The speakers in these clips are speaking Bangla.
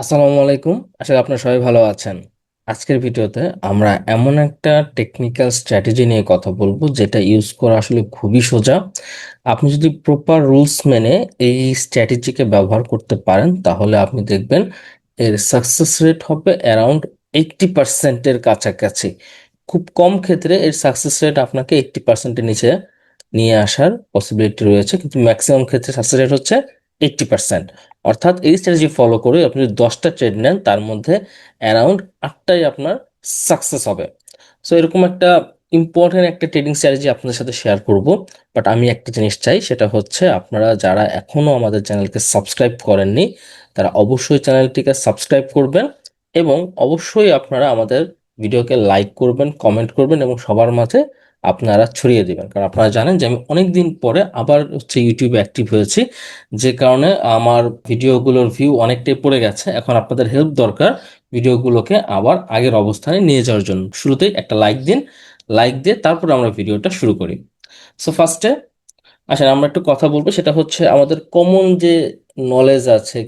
আসসালামু আলাইকুম। আশা করি আপনারা সবাই ভালো আছেন। আজকের ভিডিওতে আমরা এমন একটা টেকনিক্যাল স্ট্র্যাটেজি নিয়ে কথা বলব, যেটা ইউজ করা আসলে খুবই সোজা। আপনি যদি প্রপার রুলস মেনে এই স্ট্র্যাটেজিকে ব্যবহার করতে পারেন, তাহলে আপনি দেখবেন এর সাকসেস রেট হবে অ্যারাউন্ড এইটটি পার্সেন্টের কাছাকাছি। খুব কম ক্ষেত্রে এর সাকসেস রেট আপনাকে এইটটি পার্সেন্টের নিচে নিয়ে আসার পসিবিলিটি রয়েছে, কিন্তু ম্যাক্সিমাম ক্ষেত্রে সাকসেস রেট হচ্ছে এইটটি পার্সেন্ট অর্থাৎ এই স্ট্র্যাটেজি ফলো করে আপনি যদি দশটা ট্রেড নেন, তার মধ্যে অ্যারাউন্ড আটটাই আপনার সাকসেস হবে। সো এরকম একটা ইম্পর্টেন্ট একটা ট্রেডিং স্ট্র্যাটেজি আপনাদের সাথে শেয়ার করব। বাট আমি একটা জিনিস চাই, সেটা হচ্ছে আপনারা যারা এখনও আমাদের চ্যানেলকে সাবস্ক্রাইব করেননি, তারা অবশ্যই চ্যানেলটিকে সাবস্ক্রাইব করবেন এবং অবশ্যই আপনারা আমাদের ভিডিওকে লাইক করবেন কমেন্ট করবেন এবং সবার মাঝে আপনারা ছড়িয়ে দেবেন। কারণ আপনারা জানেন যে আমি অনেক দিন পরে আবার হচ্ছে ইউটিউবে অ্যাক্টিভ হয়েছি। যে কারণে আমার ভিডিওগুলোর ভিউ অনেকটাই পড়ে গেছে। এখন আপনাদের হেল্প দরকার ভিডিওগুলোকে আবার আগের অবস্থানে নিয়ে যাওয়ার জন্য। শুরুতেই একটা লাইক দিন। লাইক দিয়ে তারপর আমরা ভিডিওটা শুরু করি। সো ফার্স্টে আসেন আমরা একটু কথা বলব। সেটা হচ্ছে আমাদের কমন যে নলেজ আছে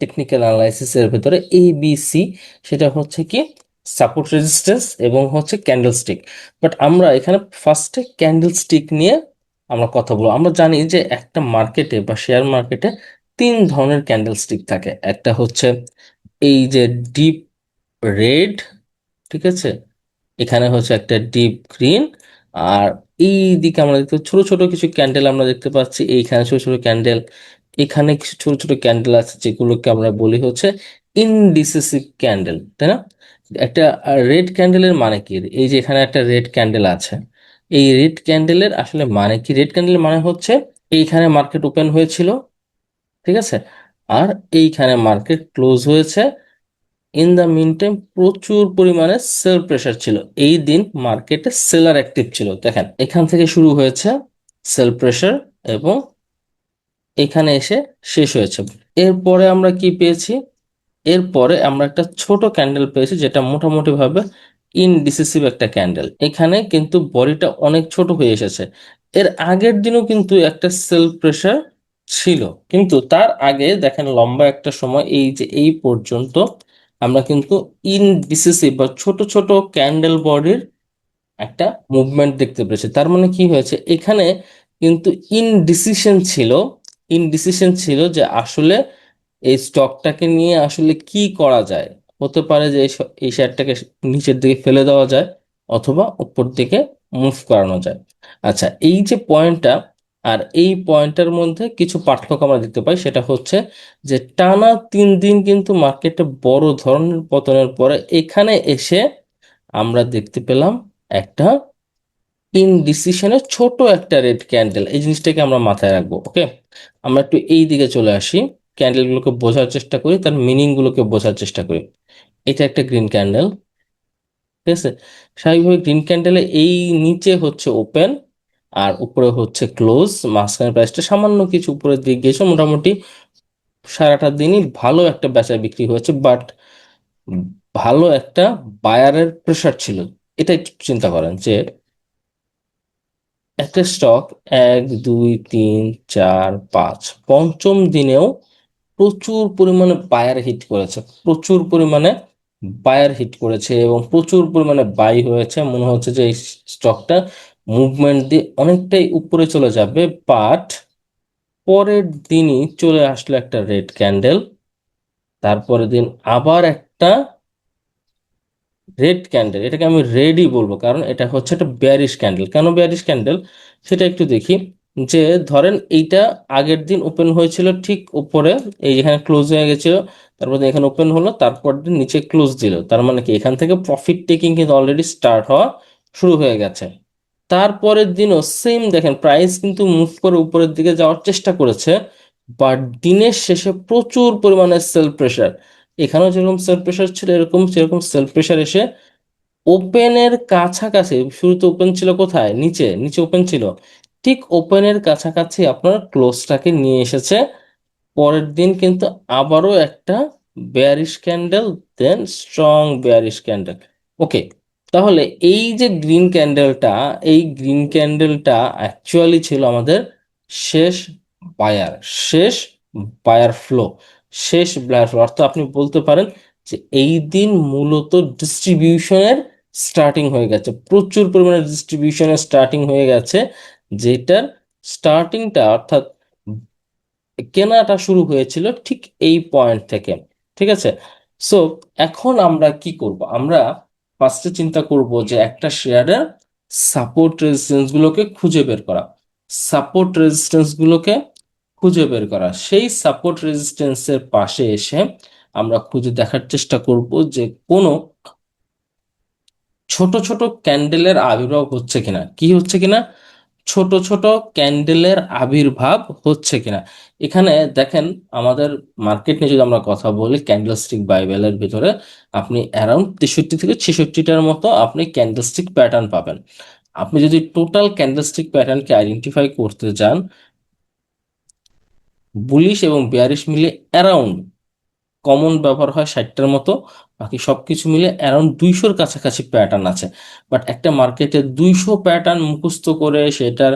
টেকনিক্যাল অ্যানালাইসিসের ভেতরে এ বি সি সেটা হচ্ছে কি সাপোর্ট রেজিস্ট্যান্স এবং হচ্ছে ক্যান্ডেল স্টিক বাট আমরা এখানে ফার্স্টে ক্যান্ডেল স্টিক নিয়ে আমরা কথা বলব। আমরা জানি যে একটা মার্কেটে বা শেয়ার মার্কেটে তিন ধরনের ক্যান্ডেল স্টিক থাকে। একটা হচ্ছে এই যে ডিপ রেড ঠিক আছে? এখানে হচ্ছে একটা ডিপ গ্রিন আর এই দিকে আমরা দেখতে ছোট ছোট কিছু ক্যান্ডেল আমরা দেখতে পাচ্ছি। এইখানে ছোট ছোট ক্যান্ডেল এখানে কিছু ছোট ছোট ক্যান্ডেল আছে যেগুলোকে আমরা বলি হচ্ছে ইনডিসিসিভ ক্যান্ডেল তাই না? একটা রেড ক্যান্ডেলের মানে কি? এই যে এখানে একটা রেড ক্যান্ডেল আছে। এই রেড ক্যান্ডেলের আসলে মানে কি? রেড ক্যান্ডেলের মানে হচ্ছে এইখানে মার্কেট ওপেন হয়েছিল, ঠিক আছে? আর এইখানে মার্কেট ক্লোজ হয়েছে। ইন দ্য মিন টাইম প্রচুর পরিমাণে সেল প্রেশার ছিল। এই দিন মার্কেটে সেলার অ্যাক্টিভ ছিল। দেখেন, এখান থেকে শুরু হয়েছে সেল প্রেশার এবং এখানে এসে শেষ হয়েছে। এরপরে আমরা কি পেয়েছি? এরপরে আমরা একটা ছোট ক্যান্ডেল পেয়েছি, যেটা মোটামুটি ভাবে ইনডিসিসিভ একটা ক্যান্ডেল এখানে কিন্তু বডিটা অনেক ছোট হয়ে এসেছে। এর আগের দিনও কিন্তু একটা সেল প্রেশার ছিল, কিন্তু তার আগে দেখেন লম্বা একটা সময়, এই যে এই পর্যন্ত আমরা কিন্তু ইনডিসিসিভ বা ছোট ছোট ক্যান্ডেল বডির একটা মুভমেন্ট দেখতে পেয়েছি তার মানে কি হয়েছে? এখানে কিন্তু ইনডিসিশন ছিল ইনডিসিশন ছিল যে আসলে এই স্টকটাকে নিয়ে আসলে কি করা যায়? হতে পারে যে এই শেয়ারটাকে নিচের দিকে ফেলে দেওয়া যায় অথবা উপর দিকে মুভ করানো যায়। আচ্ছা এই যে পয়েন্টটা আর এই পয়েন্টের মধ্যে কিছু পার্থক্য আমরা দেখতে পাই, সেটা হচ্ছে যে টানা তিন দিন কিন্তু মার্কেটে বড় ধরনের পতনের পরে এখানে এসে আমরা দেখতে পেলাম একটা ইনডিসিশনের ছোট একটা রেড ক্যান্ডেল এই জিনিসটাকে আমরা মাথায় রাখব ওকে আমরা একটু এই দিকে চলে আসি। ক্যান্ডেলগুলোকে বোঝার চেষ্টা করি, তার মিনিং গুলোকে বোঝার চেষ্টা করি। এটা একটা গ্রিন ক্যান্ডেল ঠিক আছে? স্বাভাবিকভাবে গ্রিন ক্যান্ডেলে এই নিচে হচ্ছে ওপেন আর উপরে হচ্ছে ক্লোজ মাঝখানে প্রাইসটা সামান্য কিছু উপরের দিকে গিয়েছে, মোটামুটি সারাটা দিনই ভালো একটা বেচা বিক্রি হয়েছে বাট ভালো একটা বায়ারের প্রেশার ছিল। এটা চিন্তা করেন যে একটা স্টক এক, দুই, তিন, চার, পাঁচ, পঞ্চম দিনেও প্রচুর পরিমাণে বায়ার হিট করেছে। প্রচুর পরিমাণে বায়ার হিট করেছে এবং প্রচুর পরিমাণে বাই হয়েছে। মনে হচ্ছে যে এই স্টকটা মুভমেন্ট দিয়ে অনেকটাই উপরে চলে যাবে বাট পরের দিনই চলে আসলো একটা রেড ক্যান্ডেল তারপরের দিন আবার একটা রেড ক্যান্ডেল এটাকে আমি রেডই বলব, কারণ এটা হচ্ছে একটা বেয়ারিশ ক্যান্ডেল কেন বেয়ারিশ ক্যান্ডেল সেটা একটু দেখি। যে ধরেন এইটা আগের দিন ওপেন হয়েছিল ঠিক উপরে, এই যেখানে ক্লোজ হয়ে গেছিল, তারপর এখানে ওপেন হলো, তারপর দিন নিচে ক্লোজ দিল। তার মানে কি? এখান থেকে প্রফিট টেকিং কিন্তু অলরেডি স্টার্ট হওয়া শুরু হয়ে গেছে। তারপরের দিনও সেম দেখেন প্রাইস কিন্তু মুভ করে উপরের দিকে যাওয়ার চেষ্টা করেছে বাট দিনের শেষে প্রচুর পরিমাণে সেল প্রেশার এখানেও যেরকম সেল প্রেশার ছিল, এরকম সেরকম সেল প্রেশার এসে ওপেনের কাছাকাছি, শুরুতে ওপেন ছিল কোথায়? নিচে নিচে ওপেন ছিল। ঠিক ওপেনের কাছাকাছি আপনার ক্লোজটাকে নিয়ে এসেছে। পরের দিন কিন্তু আবারও একটা bearish candle then strong bearish candle okay তাহলে এই যে গ্রিন ক্যান্ডেলটা এই গ্রিন ক্যান্ডেলটা অ্যাকচুয়ালি ছিল আমাদের শেষ বায়ার শেষ বায়ার ফ্লো শেষ ব্লার অর্থাৎ আপনি বলতে পারেন যে এই দিন মূলত ডিস্ট্রিবিউশনের স্টার্টিং হয়ে গেছে, প্রচুর পরিমাণে ডিস্ট্রিবিউশনের স্টার্টিং হয়ে গেছে। যেটার স্টার্টিংটা অর্থাৎ কেনাটা শুরু হয়েছিল ঠিক এই পয়েন্ট থেকে, ঠিক আছে? সো এখন আমরা কি করব? আমরা ফার্স্টে চিন্তা করব যে একটা শেয়ারের সাপোর্ট রেজিস্ট্যান্স গুলোকে খুঁজে বের করা। সাপোর্ট রেজিস্ট্যান্স গুলোকে খুঁজে বের করা। সেই সাপোর্ট রেজিস্ট্যান্সের পাশে এসে আমরা খুঁজে দেখার চেষ্টা করব যে কোনো ছোট ছোট ক্যান্ডেলের আবির্ভাব হচ্ছে কিনা। কি হচ্ছে কিনা? ছোট ছোট ক্যান্ডেলের আবির্ভাব হচ্ছে কিনা। এখানে দেখেন, আমাদের মার্কেট নিয়ে যদি আমরা কথা বলি ক্যান্ডেলস্টিক বাইবেলের ভিতরে, আপনি অ্যারাউন্ড তেষট্টি থেকে ছেষট্টিটার মতো আপনি ক্যান্ডেলস্টিক প্যাটার্ন পাবেন। আপনি যদি টোটাল ক্যান্ডেলস্টিক প্যাটার্নকে আইডেন্টিফাই করতে যান বুলিশ এবং বেয়ারিশ মিলে অ্যারাউন্ড কমন ব্যবহার হয় ষাটটার মতো। বাকি সব কিছু মিলে অ্যারাউন্ড দুইশোর কাছাকাছি প্যাটার্ন আছে। বাট একটা মার্কেটে দুইশো প্যাটার্ন মুখস্থ করে সেটার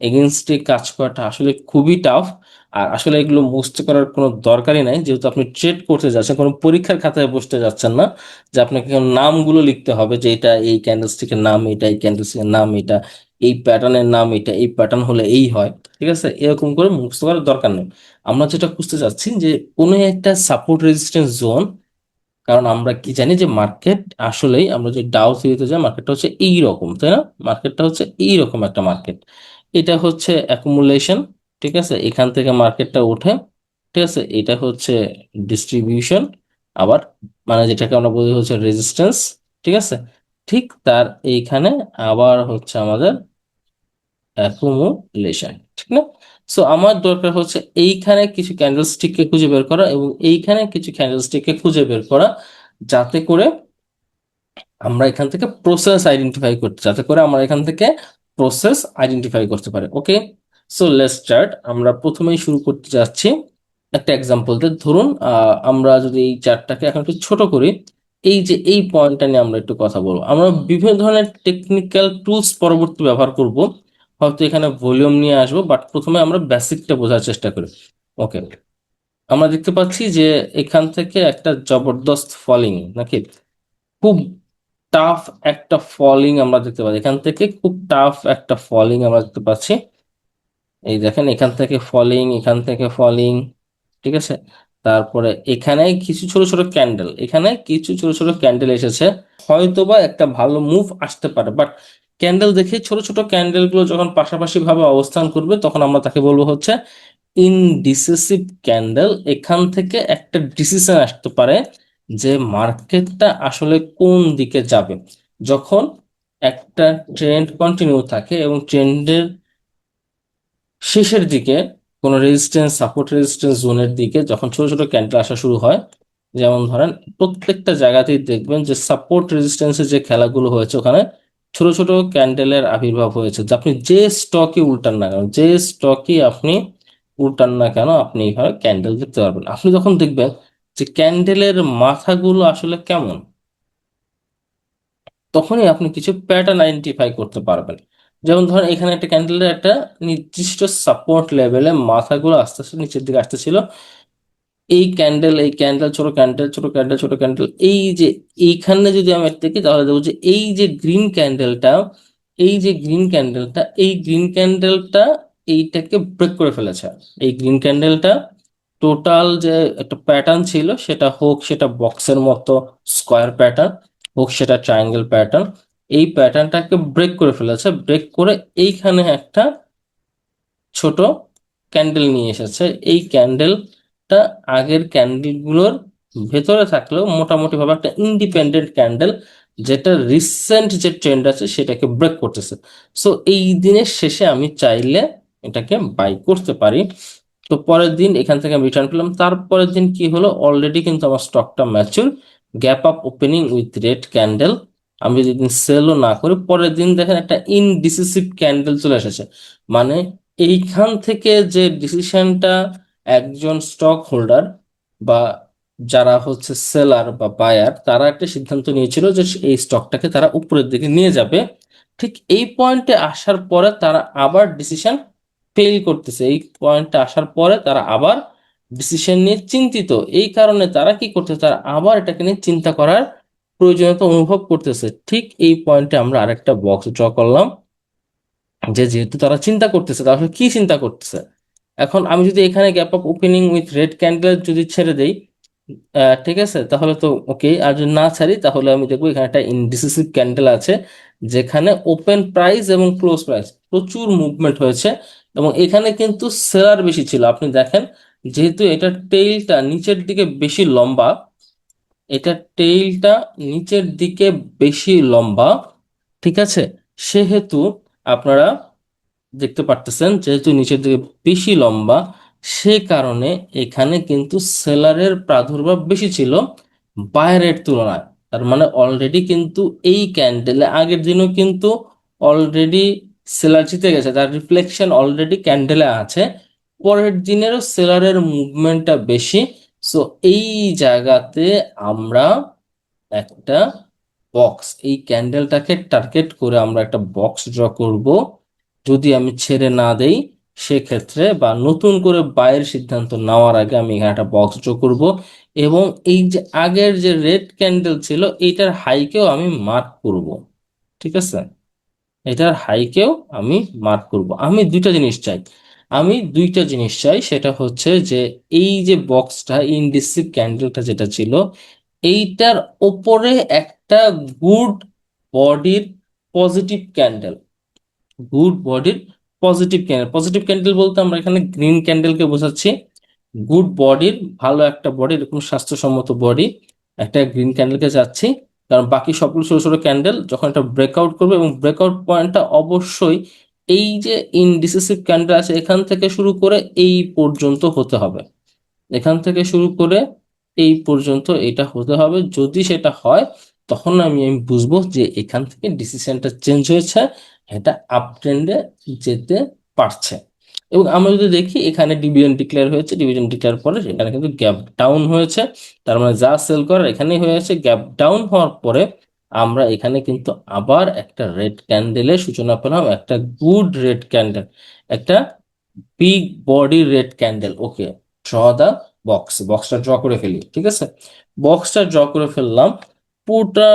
এগেনস্টে কাজ করাটা আসলে খুবই টাফ আর আসলে এগুলো মুখস্থ করার কোনো দরকারই নাই। যেহেতু আপনি ট্রেড করতে যাচ্ছেন, কোনো পরীক্ষার খাতায় বসতে যাচ্ছেন না, যে আপনাকে নামগুলো লিখতে হবে যে এটা এই ক্যান্ডেলস্টিকের নাম, এটা এই ক্যান্ডেলস্টিকের নাম, এটা এই প্যাটার্নের নাম এটা, এই প্যাটার্ন হলে এই হয়, ঠিক আছে? এরকম করে মুখস্থ করার দরকার নেই। আমরা যেটা খুঁজতে চাচ্ছি যে কোনো একটা সাপোর্ট রেজিস্ট্যান্স জোন কারণ আমরা কি জানি যে মার্কেট আসলেই আমরা যে ডাউ থিওরিতে যাই মার্কেটটা হচ্ছে এই রকম তাই না? মার্কেটটা হচ্ছে এই রকম একটা মার্কেট এটা হচ্ছে অ্যাকুমুলেশন ঠিক আছে? এখান থেকে মার্কেটটা ওঠে, ঠিক আছে? এটা হচ্ছে ডিস্ট্রিবিউশন আবার মানে যেটাকে আমরা বলি হচ্ছে রেজিস্ট্যান্স ঠিক আছে? ঠিক তার এইখানে আবার হচ্ছে আমাদের অ্যাকুমুলেশন ঠিক না? সো আমার দরকার হচ্ছে এইখানে কিছু ক্যান্ডেলস্টিককে খুঁজে বের করা এবং এইখানে কিছু ক্যান্ডেলস্টিককে খুঁজে বের করা যাতে করে আমরা এখান থেকে প্রসেস আইডেন্টিফাই করতে, যাতে করে আমরা এখান থেকে প্রসেস আইডেন্টিফাই করতে পারে ওকে সো লেটস স্টার্ট আমরা প্রথমেই শুরু করতে যাচ্ছি একটা এক্সাম্পল দিয়ে ধরুন আমরা যদি এই চার্টটাকে এখন একটু ছোট করি, এই যে এই পয়েন্টটা নিয়ে আমরা একটু কথা বলব। আমরা বিভিন্ন ধরনের টেকনিক্যাল টুলস পরবর্তী ব্যবহার করব। হয়তো এখানে ভলিউম নিয়ে আসব বাট প্রথমে আমরা বেসিকটা বোঝার চেষ্টা করি। ওকে আমরা দেখতে পাচ্ছি যে এখান থেকে একটা জবরদস্ত ফলিং নাকি? খুব টাফ একটা ফলিং আমরা দেখতে পাচ্ছি। এখান থেকে খুব টাফ একটা ফলিং আমরা দেখতে পাচ্ছি। এই দেখেন, এখান থেকে ফলিং এখান থেকে ফলিং ঠিক আছে? তারপরে এখানে কিছু ছোট ছোট ক্যান্ডেল এখানে কিছু ছোট ছোট ক্যান্ডেল এসেছে। হয়তোবা একটা ভালো মুভ আসতে পারে বাট ক্যান্ডেল দেখে ছোট ছোট ক্যান্ডেলগুলো যখন পাশাপাশি ভাবে অবস্থান করবে, তখন আমরা তাকে বলব হচ্ছে ইনডিসিসিভ ক্যান্ডেল। এখান থেকে একটা ডিসিশন আসতে পারে যে মার্কেটটা আসলে কোন দিকে যাবে। যখন একটা ট্রেন্ড কন্টিনিউ থাকে এবং ট্রেন্ডের শেষের দিকে কোনো রেজিস্ট্যান্স সাপোর্ট রেজিস্ট্যান্স জোনের দিকে যখন ছোট ছোট ক্যান্ডেল আসা শুরু হয়, যেমন ধরেন প্রত্যেকটা জায়গাতেই দেখবেন যে সাপোর্ট রেজিস্ট্যান্সের যে খেলাগুলো হয়েছে ওখানে ছোট ছোট ক্যান্ডেলের আবির্ভাব হয়েছে। যে আপনি যে স্টকই উল্টান না কেন, যে স্টকই আপনি উল্টান না কেন, আপনি এইভাবে ক্যান্ডেল দেখতে পারবেন। আপনি যখন দেখবেন যে ক্যান্ডেলের মাথাগুলো আসলে কেমন, তখনই আপনি কিছু প্যাটার্ন আইডেন্টিফাই করতে পারবেন। যেমন ধরেন, এখানে একটা ক্যান্ডেলের একটা নির্দিষ্ট সাপোর্ট লেভেলে মাথাগুলো আস্তে আস্তে নিচের দিকে আসতেছিল। এই ক্যান্ডেল এই ক্যান্ডেল ছোট ক্যান্ডেল ছোট ক্যান্ডেল ছোট ক্যান্ডেল এই যে এইখানে যদি আমি দেখি, তাহলে দেখব যে এই যে গ্রিন ক্যান্ডেলটা এই যে গ্রিন ক্যান্ডেলটা এই গ্রিন ক্যান্ডেলটা এইটাকে ব্রেক করে ফেলেছে। এই গ্রিন ক্যান্ডেলটা টোটাল যে একটা প্যাটার্ন ছিল, সেটা হোক সেটা বক্সের মতো স্কোয়ার প্যাটার্ন হোক সেটা ট্রায়াঙ্গেল প্যাটার্ন এই প্যাটার্নটাকে ব্রেক করে ফেলেছে। ব্রেক করে এইখানে একটা ছোট ক্যান্ডেল নিয়ে এসেছে। এই ক্যান্ডেলটা আগের ক্যান্ডেলগুলোর ভেতরে থাকলেও মোটামুটি ভাবে একটা ইন্ডিপেন্ডেন্ট ক্যান্ডেল যেটা রিসেন্ট যে ট্রেন্ড আছে সেটাকে ব্রেক করতেছে। সো এই দিনের শেষে আমি চাইলে এটাকে বাই করতে পারি। তো পরের দিন এখান থেকে আমি রিটার্ন পেলাম। তারপরের দিন কি হলো? অলরেডি কিন্তু আমার স্টকটা mature gap up opening with red candle আমি যদি সেলও না করি, পরের দিন দেখেন একটা ইনডিসিসিভ ক্যান্ডেল চলে এসেছে। মানে এইখান থেকে যে ডিসিশনটা একজন স্টক হোল্ডার বা যারা হচ্ছে সেলার বা বায়ার তারা একটা সিদ্ধান্ত নিয়েছিল যে এই স্টকটাকে তারা উপরের দিকে নিয়ে যাবে। ঠিক এই পয়েন্টে আসার পরে তারা আবার ডিসিশন ফেল করতেছে। এই পয়েন্টে আসার পরে তারা আবার ডিসিশন নিয়ে চিন্তিত। এই কারণে তারা কি করতে তারা আবার এটাকে নিয়ে চিন্তা করার প্রয়োজনীয়তা অনুভব করতেছে। ঠিক এই পয়েন্টে আমরা আরেকটা বক্স ড্র করলাম, যে যেহেতু তারা চিন্তা করতেছে, তারা কি চিন্তা করতেছে? এখন আমি যদি এখানে gap of opening with red candle যদি ছেড়ে দেই ঠিক আছে? তাহলে তো ওকে আর যদি না ছাড়ি, তাহলে আমি দেখব এখানে একটা ইনডিসিসিভ ক্যান্ডেল আছে, যেখানে ওপেন প্রাইস এবং ক্লোজ প্রাইস প্রচুর মুভমেন্ট হয়েছে এবং এখানে কিন্তু সেলার বেশি ছিল। আপনি দেখেন, যেহেতু এটা টেইলটা নিচের দিকে বেশি লম্বা, এটা টেইলটা নিচের দিকে বেশি লম্বা, ঠিক আছে? সেহেতু আপনারা দেখতে পারতেছেন, যেহেতু নিচের দিকে বেশি লম্বা, সে কারণে এখানে কিন্তু সেলারের প্রাদুর্ভাব বেশি ছিল বাইরের তুলনায়। তার মানে অলরেডি কিন্তু এই ক্যান্ডেলে আগের দিনও কিন্তু অলরেডি সেলার জিতে গেছে, তার রিফ্লেকশন অলরেডি ক্যান্ডেলে আছে, পরের দিনেরও সেলারের মুভমেন্টটা বেশি। সো এই জায়গাতে আমরা একটা বক্স এই ক্যান্ডেলটাকে টার্গেট করে আমরা একটা বক্স ড্র করব। যদি আমি ছেড়ে না দেই, সেক্ষেত্রে বা নতুন করে বাইয়ের সিদ্ধান্ত নেওয়ার আগে আমি এখানে একটা বক্স ড্র করব এবং এই যে আগের যে রেড ক্যান্ডেল ছিল, এইটার হাইকেও আমি মার্ক করব। ঠিক আছে? এটার হাইকেও আমি মার্ক করব। আমি দুইটা জিনিস চাই। আমি দুইটা জিনিস চাই, সেটা হচ্ছে যে এই যে বক্সটা ইনডিসিভ ক্যান্ডেলটা যেটা ছিল, এইটার ওপরে একটা গুড বডির পজিটিভ ক্যান্ডেল গুড বডির পজিটিভ ক্যান্ডেল। পজিটিভ ক্যান্ডেল বলতে আমরা এখানে গ্রিন ক্যান্ডেলকে বোঝাচ্ছি। গুড বডির ভালো একটা বডি, এরকম স্বাস্থ্যসম্মত বডি, একটা গ্রিন ক্যান্ডেলকে যাচ্ছি কারণ বাকি সবগুলো ছোট ছোট ক্যান্ডেল, যখন একটা ব্রেকআউট করবে এবং ব্রেকআউট পয়েন্টটা অবশ্যই এই যে ইনডিসিসিভ ক্যান্ডেল আছে, এখান থেকে শুরু করে এই পর্যন্ত হতে হবে। এখান থেকে শুরু করে এই পর্যন্ত এটা হতে হবে। যদি সেটা হয় তখন আমি আমি বুঝব যে এখান থেকে ডিসিশনটা চেঞ্জ হয়েছে, এটা আপ ট্রেন্ডে যেতে পারছে। এবং আমরা যদি দেখি, এখানে ডিভিশন ডিক্লেয়ার হয়েছে ডিভিশন ডিক্লেয়ার পরে এখানে কিন্তু গ্যাপ ডাউন হয়েছে। তার মানে যা সেল করার এখানেই হয়েছে গ্যাপ ডাউন হওয়ার পরে আমরা এখানে কিন্তু আবার একটা রেড ক্যান্ডেলের সূচনা পেলাম, একটা গুড রেড ক্যান্ডেল একটা big body red candle okay draw the box বক্সটা ড্র করে ফেলি, ঠিক আছে? বক্সটা ড্র করে ফেললাম পুরোটা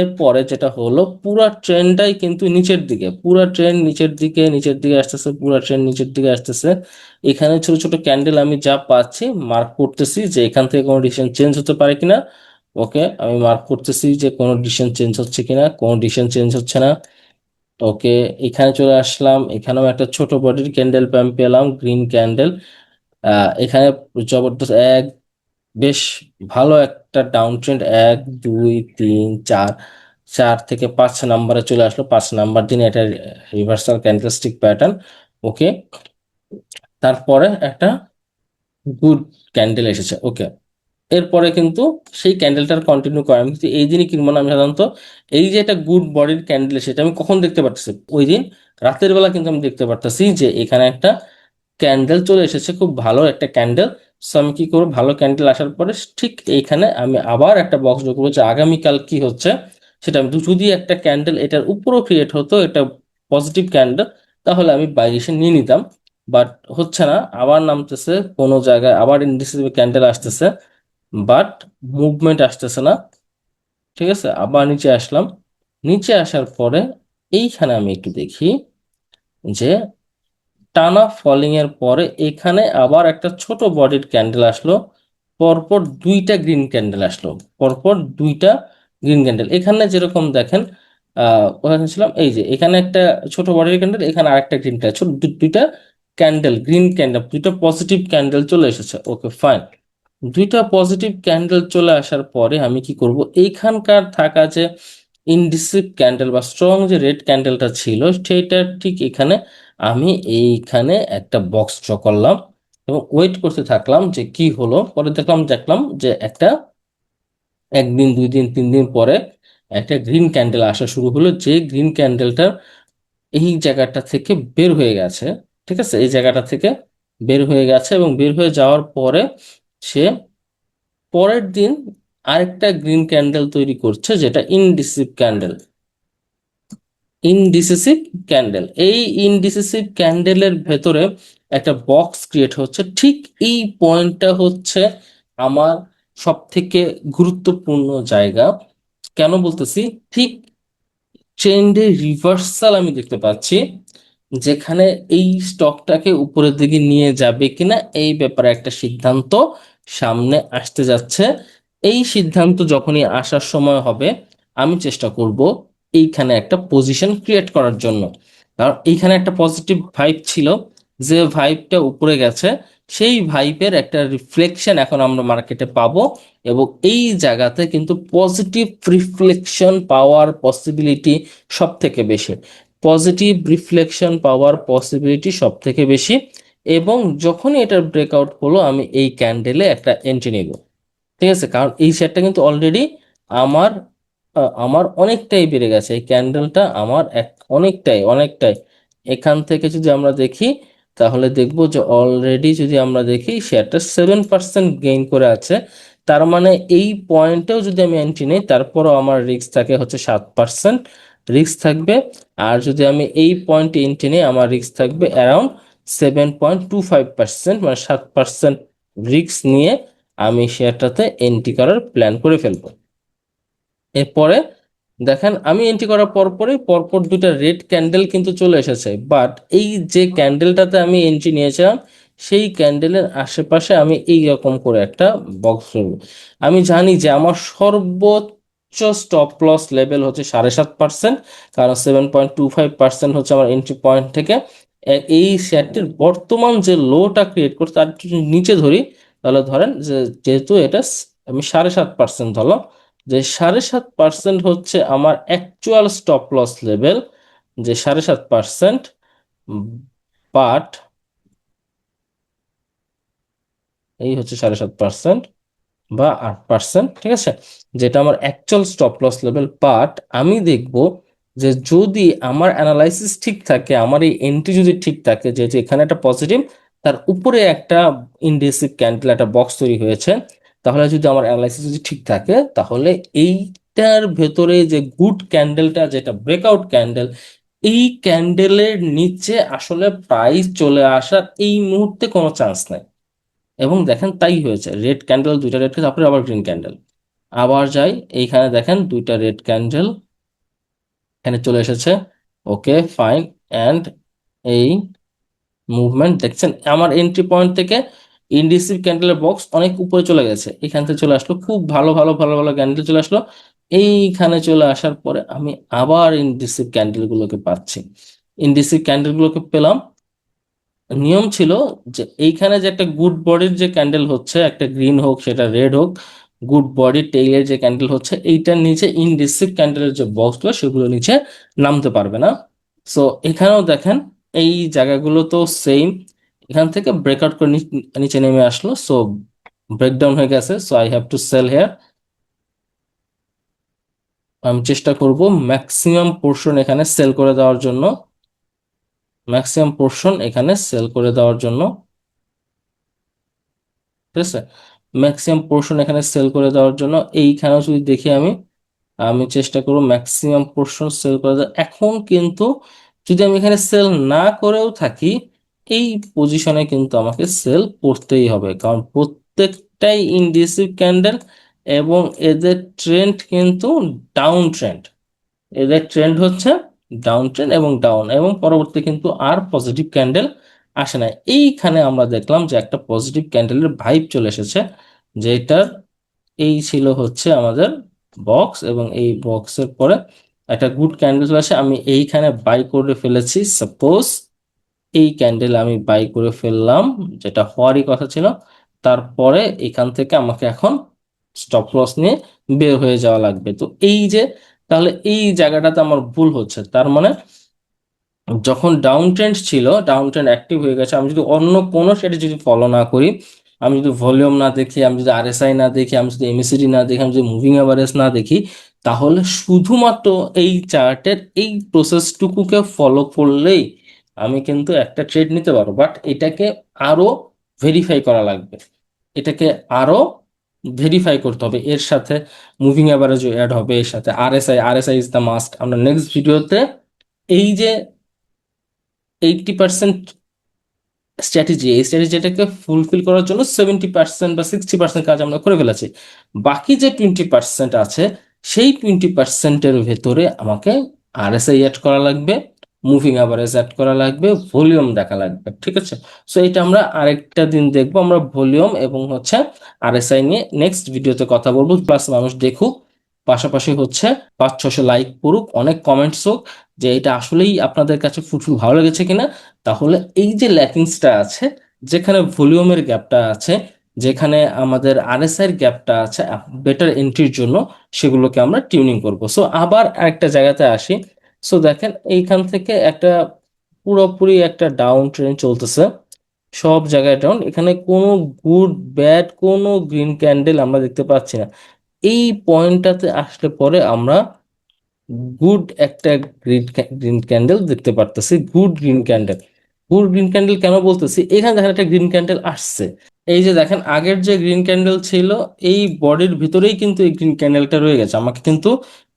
এর পরে যেটা হলো, পুরা ট্রেনটাই কিন্তু নিচের দিকে, পুরা ট্রেন নিচের দিকে নিচের দিকে আসতেছে, পুরা ট্রেন নিচের দিকে আসতেছে। এখানে ছোট ছোট ক্যান্ডেল আমি যা পাচ্ছি মার্ক করতেছি যে এখান থেকে কোনো ডিসিশন চেঞ্জ হতে পারে কিনা। ওকে আমি মার্ক করতেছি যে কোনো ডিসিশন চেঞ্জ হচ্ছে কিনা, কোনো ডিসিশন চেঞ্জ হচ্ছে না। ওকে এখানে চলে আসলাম, এখানেও একটা ছোট বডির ক্যান্ডেল প্যাম্প পেলাম গ্রিন ক্যান্ডেল এখানে জবরদস্ত এক বেশ ভালো একটা ডাউন ট্রেন্ড এক, দুই, তিন, চার চার থেকে পাঁচ নাম্বারে চলে আসলো। পাঁচ নাম্বার দিনে এটা রিভার্সাল ক্যান্ডেলস্টিক প্যাটার্ন ওকে তারপরে একটা গুড ক্যান্ডেল এসেছে ওকে এরপরে কিন্তু সেই ক্যান্ডেলটার কন্টিনিউ করে আমি কিন্তু এই দিনই কিনবো না আমি সাধারণত। এই যে একটা গুড বডির ক্যান্ডেল সেটা আমি কখন দেখতে পারতেছি? ওই দিন রাতের বেলা কিন্তু আমি দেখতে পারতেছি যে এখানে একটা ক্যান্ডেল চলে এসেছে, খুব ভালো একটা ক্যান্ডেল সো আমি কি করব? ভালো ক্যান্ডেল আসার পরে ঠিক এইখানে আমি আবার একটা বক্স যোগ করব যে আগামীকাল কি হচ্ছে? সেটা আমি যদি একটা ক্যান্ডেল এটার উপরও ক্রিয়েট হতো, এটা পজিটিভ ক্যান্ডেল তাহলে আমি বাইরেশন নিয়ে নিতাম। বাট হচ্ছে না, আবার নামতেছে, কোনো জায়গায় আবার ইন্ডিসিভ ক্যান্ডেল আসতেছে বাট মুভমেন্ট আসতেছে না। ঠিক আছে, আবার নিচে আসলাম। নিচে আসার পরে এইখানে আমি একটু দেখি যে টানা ফলিং এর পরে এখানে আবার একটা ছোট বডির ক্যান্ডেল আসলো, পরপর দুইটা গ্রিন ক্যান্ডেল আসলো, পরপর দুইটা গ্রিন ক্যান্ডেল এখানে যেরকম দেখেন ছিলাম এই যে, এখানে একটা ছোট বডির ক্যান্ডেল এখানে আরেকটা গ্রিন ক্যান্ডেল ছোট দুইটা ক্যান্ডেল গ্রিন ক্যান্ডেল দুইটা পজিটিভ ক্যান্ডেল চলে এসেছে। ওকে ফাইন দুইটা পজিটিভ ক্যান্ডেল চলে আসার পরে আমি কি করব? এইখানকার থাকা যে ইনডিসিভ ক্যান্ডেল বা স্ট্রং যে রেড ক্যান্ডেলটা ছিল সেইটা ঠিক এখানে আমি এইখানে একটা বক্স ড্র করলাম এবং ওয়েট করতে থাকলাম যে কি হলো। পরে দেখলাম দেখলাম যে একটা একদিন, দুই দিন, তিন দিন পরে একটা গ্রিন ক্যান্ডেল আসা শুরু হলো। যে গ্রিন ক্যান্ডেলটা এই জায়গাটা থেকে বের হয়ে গেছে, ঠিক আছে? এই জায়গাটা থেকে বের হয়ে গেছে এবং বের হয়ে যাওয়ার পরে সে পরের দিন আরেকটা গ্রিন ক্যান্ডেল তৈরি করছে, যেটা ইনডিসিভ ক্যান্ডেল ইনডিসিসিভ ক্যান্ডেল। এই ইনডিসিসিভ ক্যান্ডেলের ভেতরে একটা বক্স ক্রিয়েট হচ্ছে। ঠিক এই পয়েন্টটা হচ্ছে আমার সব থেকে গুরুত্বপূর্ণ জায়গা। কেন বলতেছি? ঠিক ট্রেন্ডে রিভার্সাল আমি দেখতে পাচ্ছি, যেখানে এই স্টকটাকে উপরের দিকে নিয়ে যাবে কিনা এই ব্যাপারে একটা সিদ্ধান্ত সামনে আসতে যাচ্ছে। এই সিদ্ধান্ত যখনই আসার সময় হবে, আমি চেষ্টা করব এইখানে একটা পজিশন ক্রিয়েট করার জন্য। কারণ এইখানে একটা পজিটিভ ভাইব ছিল, যে ভাইবটা উপরে গেছে, সেই ভাইবের একটা রিফ্লেকশন এখন আমরা মার্কেটে পাবো এবং এই জায়গাতে কিন্তু পজিটিভ রিফ্লেকশন পাওয়ার পসিবিলিটি সব থেকে বেশি। পজিটিভ রিফ্লেকশন পাওয়ার পসিবিলিটি সব থেকে বেশি এবং যখনই এটার ব্রেকআউট হলো, আমি এই ক্যান্ডেলে একটা এন্ট্রি নিব। ঠিক আছে? কারণ এই শেয়ারটা কিন্তু অলরেডি আমার আমার অনেকটাই বেড়ে গেছে। এই ক্যান্ডেলটা আমার এক, অনেকটাই অনেকটাই। এখান থেকে যদি আমরা দেখি, তাহলে দেখব যে অলরেডি যদি আমরা দেখি শেয়ারটা সেভেন পার্সেন্ট গেইন করে আছে। তার মানে এই পয়েন্টেও যদি আমি এন্ট্রি নিই, তারপরও আমার রিস্ক থাকে হচ্ছে সাত পার্সেন্ট রিস্ক থাকবে। আর যদি আমি এই পয়েন্টে এন্ট্রি নিই, আমার রিস্ক থাকবে around seven point two five percent মানে সাত পার্সেন্ট রিস্ক নিয়ে আমি শেয়ারটাতে এন্ট্রি করার প্ল্যান করে ফেলব। এরপরে দেখেন, আমি এন্ট্রি করার পর পরপরই পরপর দুটা রেড ক্যান্ডেল কিন্তু চলে এসেছে। বাট এই যে ক্যান্ডেলটাতে আমি এন্ট্রি নিয়েছিলাম, সেই ক্যান্ডেলের আশেপাশে আমি এই রকম করে একটা বক্স করব আমি জানি যে আমার সর্বোচ্চ স্টপ লস লেভেল হচ্ছে সাড়ে সাত পার্সেন্ট কারণ seven point two five percent হচ্ছে আমার এন্ট্রি পয়েন্ট থেকে। এই শেয়ারটির বর্তমান যে লোটা ক্রিয়েট করছে, তার নিচে ধরি, তাহলে ধরেন যে যেহেতু এটা আমি সাড়ে সাত পার্সেন্ট ধরলাম যে সাড়ে সাত পার্সেন্ট হচ্ছে আমার অ্যাকচুয়াল স্টপ লস লেভেল যে সাড়ে সাত পার্সেন্ট বাট এই হচ্ছে সাড়ে সাত পার্সেন্ট বা আট পার্সেন্ট ঠিক আছে? যেটা আমার actual stop loss level but আমি দেখব যে যদি আমার অ্যানালাইসিস ঠিক থাকে, আমার এই এন্ট্রি যদি ঠিক থাকে যে যে এখানে একটা পজিটিভ তার উপরে একটা ইন্ডেসিভ ক্যান্ডেল একটা বক্স তৈরি হয়েছে তাহলে যদি আমার অ্যানালাইসিস যদি ঠিক থাকে, তাহলে এইটার ভেতরে যে গুড ক্যান্ডেলটা যেটা ব্রেকআউট ক্যান্ডেল এই ক্যান্ডেলের নিচে আসলে প্রাইস চলে আসার এই মুহূর্তে কোনো চান্স নাই। এবং দেখেন তাই হয়েছে রেড ক্যান্ডেল দুইটা রেড তারপরে আবার গ্রিন ক্যান্ডেল আবার যাই, এইখানে দেখেন দুইটা রেড ক্যান্ডেল এখানে চলে এসেছে। ওকে ফাইন অ্যান্ড এই মুভমেন্ট দেখছেন? আমার এন্ট্রি পয়েন্ট থেকে ইন্ডিসিভ ক্যান্ডেলের বক্স অনেক উপরে চলে গেছে। এখান থেকে চলে আসলো, খুব ভালো ভালো ভালো ভালো ক্যান্ডেল চলে আসলো। এইখানে চলে আসার পরে আমি আবার ইন্ডিসিভ ক্যান্ডেল গুলোকে পাচ্ছি। ইন্ডিসিভ ক্যান্ডেল গুলোকে পেলাম। নিয়ম ছিল যে এইখানে যে একটা গুড বডির যে ক্যান্ডেল হচ্ছে, একটা গ্রিন হোক, সেটা রেড হোক গুড বডি টেইলের যে ক্যান্ডেল হচ্ছে, এইটার নিচে ইনডিসিভ ক্যান্ডেলের যে বক্সগুলো সেগুলো নিচে নামতে পারবে না। সো এখানেও দেখেন, এই জায়গাগুলো তো সেম এখান থেকে ব্রেকআউট করে নিচে নেমে আসলো। সো ব্রেকডাউন হয়ে গেছে। So I have to sell here আমি চেষ্টা করব ম্যাক্সিমাম পোর্শন এখানে সেল করে দেওয়ার জন্য। ম্যাক্সিমাম পোর্শন এখানে সেল করে দেওয়ার জন্য। ঠিক আছে? ম্যাক্সিমাম পোর্শন এখানে সেল করে দেওয়ার জন্য। এইখানেও যদি দেখি আমি আমি চেষ্টা করব ম্যাক্সিমাম পোর্শন সেল করে দেওয়ার এখন কিন্তু যদি আমি এখানে সেল না করেও থাকি এই পজিশনে কিন্তু আমাকে সেল করতেই হবে। কারণ প্রত্যেকটাই ইনডিসিভ ক্যান্ডেল এবং এদের ট্রেন্ড কিন্তু ডাউন ট্রেন্ড এদের ট্রেন্ড হচ্ছে ডাউন ট্রেন্ড এবং ডাউন এবং পরবর্তী কিন্তু আর পজিটিভ ক্যান্ডেল আসে না। এইখানে আমরা দেখলাম যে একটা পজিটিভ ক্যান্ডেলের ভাইব চলে এসেছে যেটার এই ছিল হচ্ছে আমাদের বক্স এবং এই বক্সের পরে একটা গুড ক্যান্ডেল চলে আসে। আমি এইখানে বাই করে ফেলেছি। সাপোজ এই ক্যান্ডেল আমি বাই করে ফেললাম, যেটা হওয়ারই কথা ছিল। তারপরে এখান থেকে আমাকে এখন স্টপ লস নিয়ে বের হয়ে যাওয়া লাগবে। তো এই যে, তাহলে এই জায়গাটাতে আমার ভুল হচ্ছে। তার মানে যখন ডাউন ট্রেন্ড ছিল ডাউন ট্রেন্ড অ্যাক্টিভ হয়ে গেছে, আমি যদি অন্য কোনো সেটা যদি ফলো না করি, আমি যদি ভলিউম না দেখি, আমি যদি আরএসআই না দেখি, আমি যদি এমএসিডি না দেখি, আমি যদি মুভিং অ্যাভারেজ না দেখি, তাহলে শুধুমাত্র এই চার্টের এই প্রসেসটুকুকে ফলো করলেই আমি কিন্তু একটা ট্রেড নিতে পারব বাট এটাকে আরও ভেরিফাই করা লাগবে। এটাকে আরও ভেরিফাই করতে হবে। এর সাথে মুভিং অ্যাভারেজও অ্যাড হবে, এর সাথে RSI RSI is the must আমরা নেক্সট ভিডিওতে এই যে এইটটি পার্সেন্ট স্ট্র্যাটেজি এই স্ট্র্যাটেজিটাকে ফুলফিল করার জন্য সেভেন্টি পার্সেন্ট বা সিক্সটি পার্সেন্ট কাজ আমরা করে ফেলেছি। বাকি যে টোয়েন্টি পার্সেন্ট আছে, সেই টোয়েন্টি পার্সেন্টের ভেতরে আমাকে আরএসআই অ্যাড করা লাগবে। মুভিং অ্যাভারেজ অ্যাড করা লাগবে ভলিউম দেখা লাগবে, ঠিক আছে? সো এটা আমরা আরেকটা দিন দেখব, আমরা ভলিউম এবং হচ্ছে আরএসআই নিয়ে নেক্সট ভিডিওতে কথা বলব। প্লাস মানুষ দেখুক, পাশাপাশি হচ্ছে পাঁচ, ছশো লাইক করুক, অনেক কমেন্টস হোক, যে এটা আসলেই আপনাদের কাছে ফুটফুল ভালো লেগেছে কিনা? তাহলে এই যে ল্যাকিংসটা আছে, যেখানে ভলিউমের গ্যাপটা আছে, যেখানে আমাদের আরএসআই এর গ্যাপটা আছে বেটার এন্ট্রির জন্য সেগুলোকে আমরা টিউনিং করব। সো আবার আরেকটা জায়গাতে আসি সো দেখেন, এইখান থেকে একটা পুরোপুরি একটা ডাউন ট্রেন চলতেছে। সব জায়গায় ডাউন এখানে কোনো গুড ব্যাড কোনো গ্রিন ক্যান্ডেল আমরা দেখতে পাচ্ছি না। এই পয়েন্টটাতে আসলে পরে আমরা গুড একটা গ্রিন গ্রিন ক্যান্ডেল দেখতে পারতেছি। Good green candle good green candle কেন বলতেছি? এখানে দেখেন একটা গ্রিন ক্যান্ডেল আসছে। এই যে দেখেন, আগের যে গ্রিন ক্যান্ডেল ছিল, এই বডির ভিতরেই কিন্তু এই গ্রিন ক্যান্ডেলটা রয়ে গেছে। আমাকে কিন্তু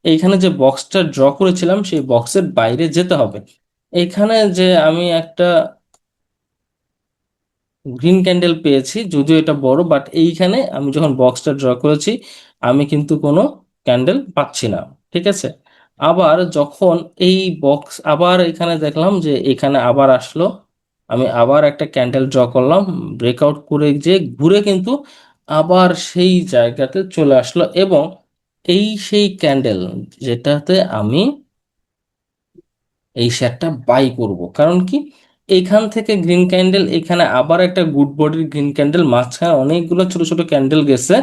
এইখানে যে বক্সটা ড্র করেছিলাম, সেই বক্সের বাইরে যেতে হবে। এখানে যে আমি একটা গ্রিন ক্যান্ডেল পেয়েছি, যদিও এটা বড় বাট এইখানে আমি যখন বক্সটা ড্র করেছি, আমি কিন্তু কোনো ক্যান্ডেল পাচ্ছি না, ঠিক আছে? আবার যখন এই বক্স আবার এখানে দেখলাম যে এখানে আবার আসলো, আমি আবার একটা ক্যান্ডেল ড্র করলাম ব্রেকআউট করে যে ঘুরে কিন্তু আবার সেই জায়গাতে চলে আসলো এবং এই সেই ক্যান্ডেল যেটাতে আমি এই শেয়ারটা বাই করব। কারণ কি? এইখান থেকে গ্রিন ক্যান্ডেল এখানে আবার একটা গুড বডির গ্রিন ক্যান্ডেল মাঝখানে অনেকগুলো ছোট ছোট ক্যান্ডেল গেছে।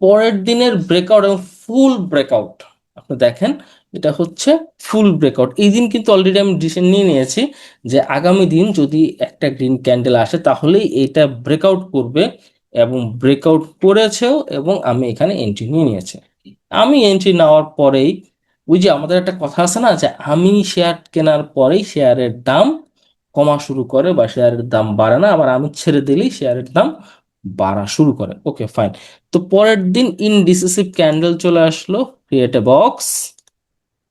পরের দিনের ব্রেকআউট এবং ফুল ব্রেকআউট আপনি দেখেন, এটা হচ্ছে ফুল ব্রেকআউট এই দিন কিন্তু অলরেডি আমি ডিসিশন নিয়ে নিয়েছি যে আগামী দিন যদি একটা গ্রিন ক্যান্ডেল আসে, তাহলেই এটা ব্রেকআউট করবে এবং ব্রেকআউট করেছেও এবং আমি এখানে এন্ট্রি নিয়ে নিয়েছি। আমি এন্ট্রি নেওয়ার পরেই ওই যে আমাদের একটা কথা আছে না, যে আমি শেয়ার কেনার পরেই শেয়ারের দাম কমা শুরু করে বা শেয়ারের দাম বাড়ে না, আবার আমি ছেড়ে দিলেই শেয়ারের দাম বাড়া শুরু করে। ওকে ফাইন তো পরের দিন ইনডিসিসিভ ক্যান্ডেল চলে আসলো create a box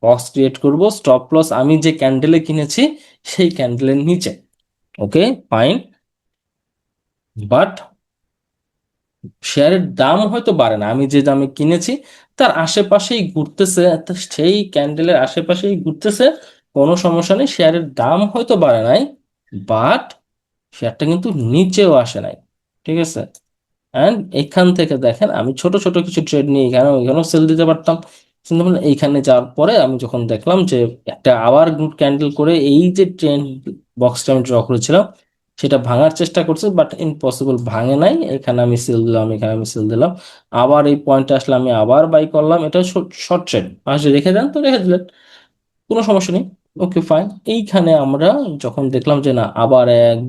box create করব স্টপ লস আমি যে ক্যান্ডেলে কিনেছি সেই ক্যান্ডেলের নিচে। ওকে ফাইন বাট শেয়ারের দাম হয়তো বাড়ে না। আমি যে দামে কিনেছি, তার আশেপাশেই ঘুরতেছে সেই ক্যান্ডেলের আশেপাশেই ঘুরতেছে, কোনো সমস্যা নেই, শেয়ারের দাম হয়তো বাড়ে নাই বাট শেয়ারটা কিন্তু নিচেও আসে নাই, ঠিক আছে? অ্যান্ড এখান থেকে দেখেন, আমি ছোট ছোট কিছু ট্রেড নিয়ে এখানে এখানেও সেল দিতে পারতাম। কিন্তু মানে এইখানে যাওয়ার পরে আমি যখন দেখলাম যে একটা আবার গুড ক্যান্ডেল করে এই যে ট্রেন্ড বক্সটা আমি ড্র করেছিলাম সেটা ভাঙার চেষ্টা করছে বাট ইম্পসিবল ভাঙে নাই। এখানে আমি সেল দিলাম, এখানে আমি সেল দিলাম। আবার এই পয়েন্টে আসলে আমি আবার বাই করলাম। এটা শর্ট ট্রেড পাশে রেখে দেন তো রেখে দিলেন। কোনো সমস্যা নেই। ওকে ফাইন এইখানে আমরা যখন দেখলাম যে না, আবার এক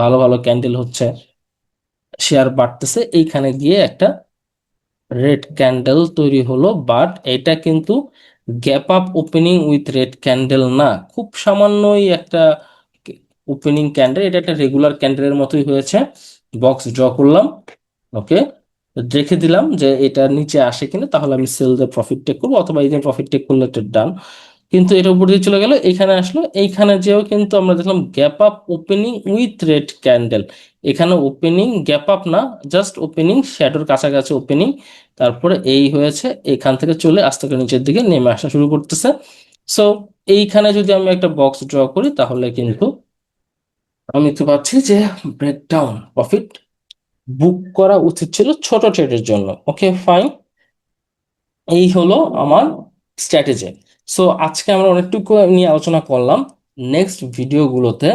ভালো ভালো ক্যান্ডেল হচ্ছে শেয়ার বাড়তেছে, এইখানে গিয়ে একটা রেড ক্যান্ডেল তৈরি হলো। বাট এটা কিন্তু gap up opening with red candle না। খুব সামান্যই একটা ওপেনিং ক্যান্ডেল এটা একটা রেগুলার ক্যান্ডেলের মতোই হয়েছে। বক্স ড্র করলাম ওকে রেখে দিলাম যে এটা নিচে আসে কিনা, তাহলে আমি সেল দিয়ে প্রফিট টেক করব, অথবা এই যে প্রফিট টেক করলে এটা ডান কিন্তু এটা উপর দিয়ে চলে গেল এইখানে আসলো। এইখানে যেও কিন্তু আমরা দেখলাম gap up opening with red candle এখানে ওপেনিং গ্যাপ আপ না জাস্ট ওপেনিং শ্যাডোর কাছাকাছি ওপেনিং তারপরে এই হয়েছে, এখান থেকে চলে আস্তে করে নিচের দিকে নেমে আসা শুরু করতেছে। সো এইখানে যদি আমি একটা বক্স ড্র করি, তাহলে কিন্তু আমি তো পাচ্ছি যে ব্রেকডাউন প্রফিট বুক করা উচিত ছিল ছোট ট্রেডের জন্য। ওকে ফাইন এই হলো আমার স্ট্র্যাটেজি সো আজকে আমরা অনেকটুকু নিয়ে আলোচনা করলাম। নেক্সট ভিডিওগুলোতে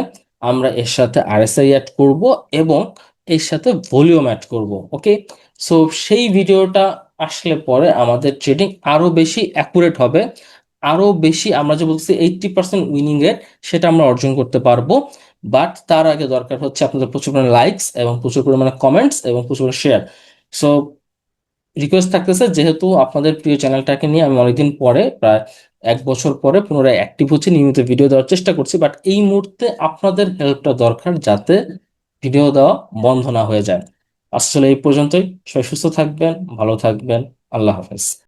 আমরা এর সাথে আরএসআই অ্যাড করব এবং এর সাথে ভলিউম অ্যাড করব। ওকে সো সেই ভিডিওটা আসলে পরে আমাদের ট্রেডিং আরও বেশি অ্যাকুরেট হবে। আরও বেশি আমরা যে বলছি এইটটি পার্সেন্ট উইনিং রেট সেটা আমরা অর্জন করতে পারব। বাট তার আগে দরকার হচ্ছে আপনাদের প্রচুর পরিমাণে লাইকস এবং প্রচুর পরিমাণে কমেন্টস এবং প্রচুর পরিমাণে শেয়ার সো রিকোয়েস্ট থাকতেছে যেহেতু আপনাদের প্রিয় চ্যানেলটাকে নিয়ে আমি অনেকদিন পরে, প্রায় এক বছর পরে পুনরায় অ্যাক্টিভ হচ্ছে, নিয়মিত ভিডিও দেওয়ার চেষ্টা করছি বাট এই মুহূর্তে আপনাদের হেল্পটা দরকার যাতে ভিডিও দেওয়া বন্ধ না হয়ে যায়। আসলে এই পর্যন্তই। সবাই সুস্থ থাকবেন, ভালো থাকবেন। আল্লাহ হাফেজ।